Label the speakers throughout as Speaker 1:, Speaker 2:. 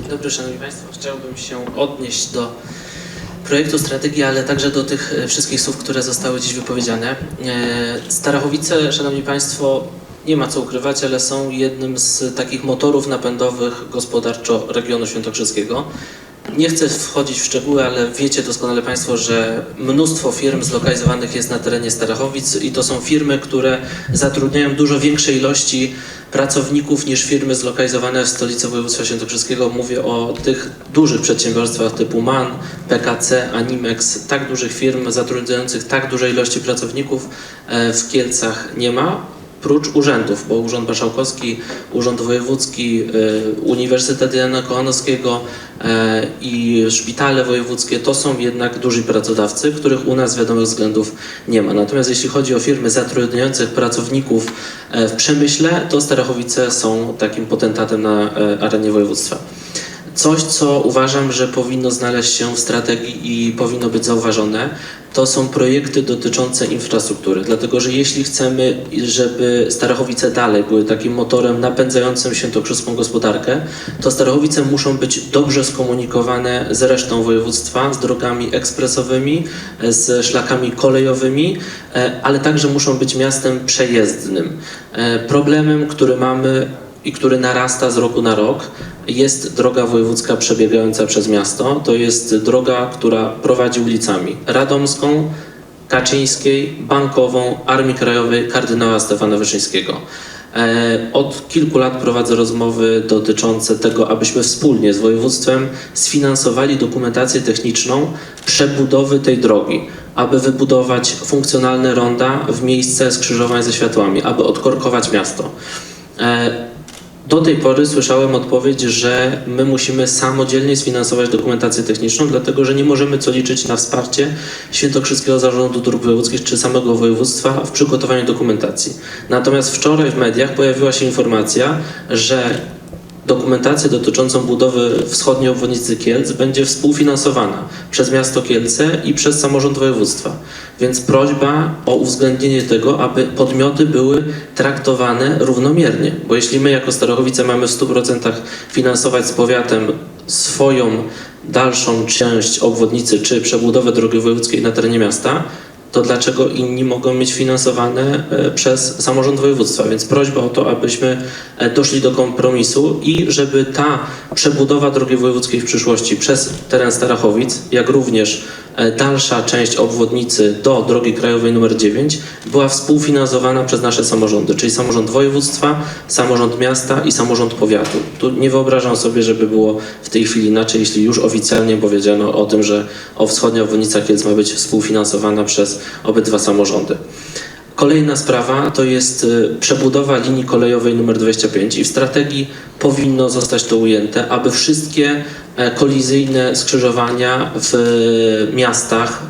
Speaker 1: Dzień dobry, Szanowni Państwo. Chciałbym się odnieść do projektu strategii, ale także do tych e, wszystkich słów, które zostały dziś wypowiedziane. E, Starachowice, Szanowni Państwo, nie ma co ukrywać, ale są jednym z takich motorów napędowych gospodarczo regionu świętokrzyskiego. Nie chcę wchodzić w szczegóły, ale wiecie doskonale Państwo, że mnóstwo firm zlokalizowanych jest na terenie Starachowic i to są firmy, które zatrudniają dużo większej ilości pracowników niż firmy zlokalizowane w stolicy województwa świętokrzyskiego. Mówię o tych dużych przedsiębiorstwach typu MAN, PKC, Animex, tak dużych firm zatrudniających tak dużej ilości pracowników e, w Kielcach nie ma. Prócz urzędów, bo Urząd Marszałkowski, Urząd Wojewódzki, e, Uniwersytet Jana Kochanowskiego e, i szpitale wojewódzkie to są jednak duzi pracodawcy, których u nas z wiadomych względów nie ma. Natomiast jeśli chodzi o firmy zatrudniających pracowników e, w przemyśle, to Starachowice są takim potentatem na arenie województwa. Coś, co uważam, że powinno znaleźć się w strategii i powinno być zauważone, to są projekty dotyczące infrastruktury. Dlatego, że jeśli chcemy, żeby Starachowice dalej były takim motorem napędzającym świętokrzyską gospodarkę, to Starachowice muszą być dobrze skomunikowane z resztą województwa, z drogami ekspresowymi, z szlakami kolejowymi, e, ale także muszą być miastem przejezdnym. E, Problemem, który mamy i który narasta z roku na rok, jest droga wojewódzka przebiegająca przez miasto. To jest droga, która prowadzi ulicami Radomską, Kaczyńskiej, Bankową, Armii Krajowej, kardynała Stefana Wyszyńskiego. E, Od kilku lat prowadzę rozmowy dotyczące tego, abyśmy wspólnie z województwem sfinansowali dokumentację techniczną przebudowy tej drogi, aby wybudować funkcjonalne ronda w miejsce skrzyżowań ze światłami, aby odkorkować miasto. Do tej pory słyszałem odpowiedź, że my musimy samodzielnie sfinansować dokumentację techniczną, dlatego że nie możemy co liczyć na wsparcie Świętokrzyskiego Zarządu Dróg Wojewódzkich czy samego województwa w przygotowaniu dokumentacji. Natomiast wczoraj w mediach pojawiła się informacja, że dokumentację dotyczącą budowy wschodniej obwodnicy Kielc będzie współfinansowana przez miasto Kielce i przez samorząd województwa. Więc prośba o uwzględnienie tego, aby podmioty były traktowane równomiernie. Bo jeśli my jako Starachowice mamy w 100% finansować z powiatem swoją dalszą część obwodnicy czy przebudowę drogi wojewódzkiej na terenie miasta, to dlaczego inni mogą mieć finansowane e, przez samorząd województwa? Więc prośba o to, abyśmy e, doszli do kompromisu i żeby ta przebudowa drogi wojewódzkiej w przyszłości przez teren Starachowic, jak również dalsza część obwodnicy do drogi krajowej nr 9 była współfinansowana przez nasze samorządy, czyli samorząd województwa, samorząd miasta i samorząd powiatu. Tu nie wyobrażam sobie, żeby było w tej chwili inaczej, jeśli już oficjalnie powiedziano o tym, że o wschodnia obwodnica Kielc ma być współfinansowana przez obydwa samorządy. Kolejna sprawa to jest y, przebudowa linii kolejowej nr 25 i w strategii powinno zostać to ujęte, aby wszystkie e, kolizyjne skrzyżowania w e, miastach,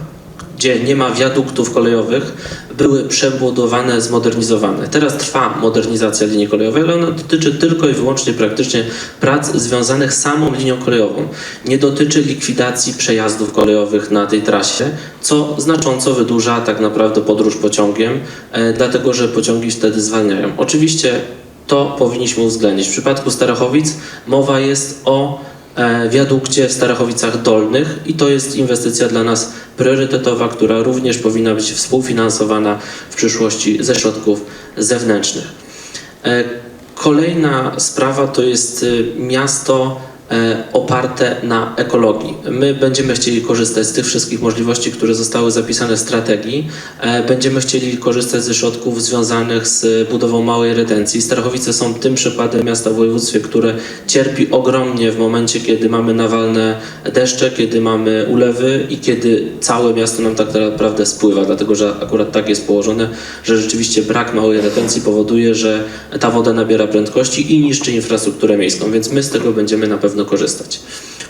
Speaker 1: gdzie nie ma wiaduktów kolejowych, były przebudowane, zmodernizowane. Teraz trwa modernizacja linii kolejowej, ale ona dotyczy tylko i wyłącznie praktycznie prac związanych z samą linią kolejową. Nie dotyczy likwidacji przejazdów kolejowych na tej trasie, co znacząco wydłuża tak naprawdę podróż pociągiem, e, dlatego że pociągi wtedy zwalniają. Oczywiście to powinniśmy uwzględnić. W przypadku Starachowic mowa jest o e, wiadukcie w Starachowicach Dolnych i to jest inwestycja dla nas priorytetowa, która również powinna być współfinansowana w przyszłości ze środków zewnętrznych. E, Kolejna sprawa to jest y, miasto e, oparte na ekologii. My będziemy chcieli korzystać z tych wszystkich możliwości, które zostały zapisane w strategii. E, Będziemy chcieli korzystać ze środków związanych z budową małej retencji. Starachowice są tym przykładem miasta w województwie, które cierpi ogromnie w momencie, kiedy mamy nawalne deszcze, kiedy mamy ulewy i kiedy całe miasto nam tak naprawdę spływa, dlatego że akurat tak jest położone, że rzeczywiście brak małej retencji powoduje, że ta woda nabiera prędkości i niszczy infrastrukturę miejską, więc my z tego będziemy na pewno korzystać.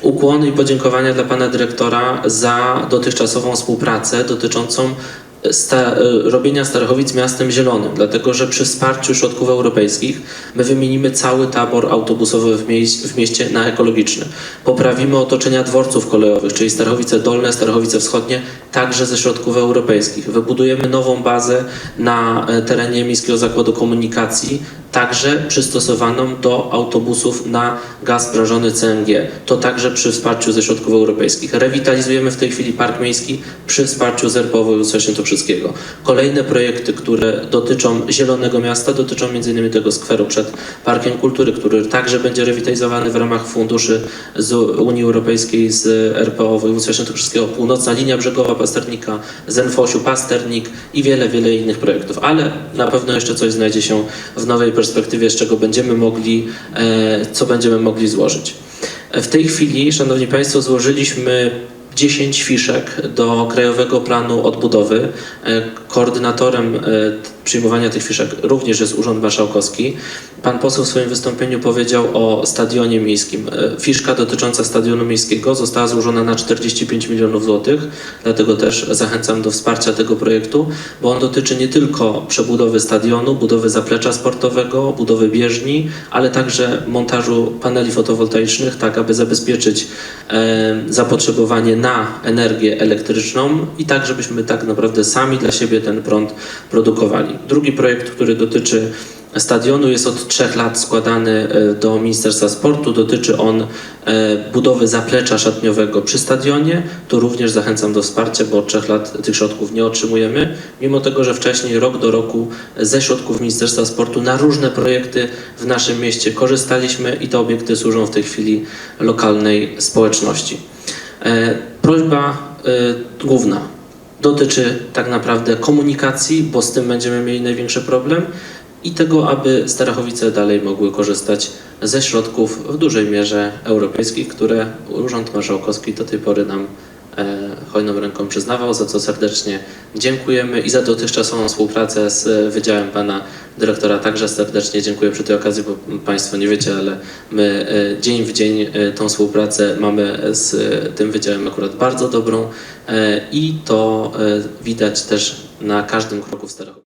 Speaker 1: Ukłony i podziękowania dla pana dyrektora za dotychczasową współpracę dotyczącą sta- robienia Starachowic miastem zielonym, dlatego że przy wsparciu środków europejskich my wymienimy cały tabor autobusowy w, w mieście na ekologiczny. Poprawimy otoczenia dworców kolejowych, czyli Starachowice Dolne, Starachowice Wschodnie, także ze środków europejskich. Wybudujemy nową bazę na e, terenie Miejskiego Zakładu Komunikacji, także przystosowaną do autobusów na gaz sprażony CNG. To także przy wsparciu ze środków europejskich. Rewitalizujemy w tej chwili Park Miejski przy wsparciu z RPO województwa świętokrzyskiego. Kolejne projekty, które dotyczą Zielonego Miasta, dotyczą m.in. tego skweru przed Parkiem Kultury, który także będzie rewitalizowany w ramach funduszy z Unii Europejskiej, z RPO województwa świętokrzyskiego, północna linia brzegowa Pasternika, Zenfosiu, Pasternik i wiele, wiele innych projektów. Ale na pewno jeszcze coś znajdzie się w nowej perspektywie, z czego będziemy mogli, e, co będziemy mogli złożyć. W tej chwili, Szanowni Państwo, złożyliśmy 10 fiszek do Krajowego Planu Odbudowy. E, Koordynatorem e, przyjmowania tych fiszek również jest Urząd Marszałkowski. Pan poseł w swoim wystąpieniu powiedział o stadionie miejskim. E, Fiszka dotycząca stadionu miejskiego została złożona na 45 milionów złotych, dlatego też zachęcam do wsparcia tego projektu, bo on dotyczy nie tylko przebudowy stadionu, budowy zaplecza sportowego, budowy bieżni, ale także montażu paneli fotowoltaicznych, tak aby zabezpieczyć zapotrzebowanie na energię elektryczną i tak, żebyśmy tak naprawdę sami dla siebie ten prąd produkowali. Drugi projekt, który dotyczy stadionu jest od trzech lat składany e, do Ministerstwa Sportu. Dotyczy on e, budowy zaplecza szatniowego przy stadionie. Tu również zachęcam do wsparcia, bo od trzech lat tych środków nie otrzymujemy. Mimo tego, że wcześniej rok do roku ze środków Ministerstwa Sportu na różne projekty w naszym mieście korzystaliśmy i te obiekty służą w tej chwili lokalnej społeczności. Prośba e, główna. Dotyczy tak naprawdę komunikacji, bo z tym będziemy mieli największy problem i tego, aby Starachowice dalej mogły korzystać ze środków w dużej mierze europejskich, które Urząd Marszałkowski do tej pory nam e, hojną ręką przyznawał, za co serdecznie dziękujemy i za dotychczasową współpracę z Wydziałem Pana Dyrektora także serdecznie dziękuję przy tej okazji, bo Państwo nie wiecie, ale my e, dzień w dzień e, tą współpracę mamy z e, tym Wydziałem akurat bardzo dobrą i to widać też na każdym kroku w Starachowie.